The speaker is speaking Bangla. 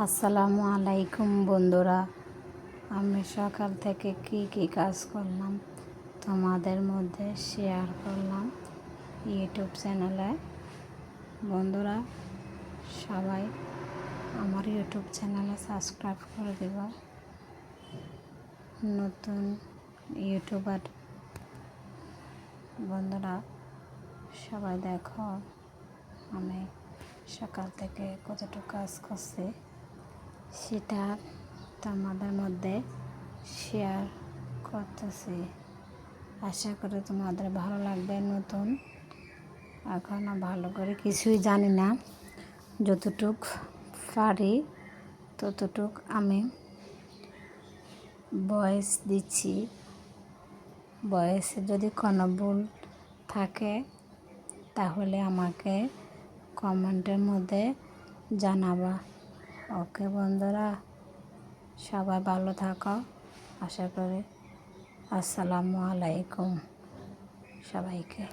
আসসালামু আলাইকুম বন্ধুরা। আমি সকাল থেকে কি কি কাজ করলাম তোমাদের মধ্যে শেয়ার করলাম ইউটিউব চ্যানেলে বন্ধুরা, সবাই আমার ইউটিউব চ্যানেলে সাবস্ক্রাইব করে দেব। নতুন ইউটিউবার বন্ধুরা, সবাই দেখো আমি সকাল থেকে কতটুকু কাজ করছি। সেটা তোমাদের মধ্যে শেয়ার করতেছি। আশা করি তোমাদের ভালো লাগবে নতুন। এখনও ভালো করে কিছুই জানি না। যতটুক পারি, ততটুক আমি বয়স দিচ্ছি। বয়সে যদি কোনো ভুল থাকে, তাহলে আমাকে কমেন্টের মধ্যে জানাবা। ওকে বন্ধুরা সবাই ভালো থাকো। আশা করি আসসালামু আলাইকুম সবাইকে।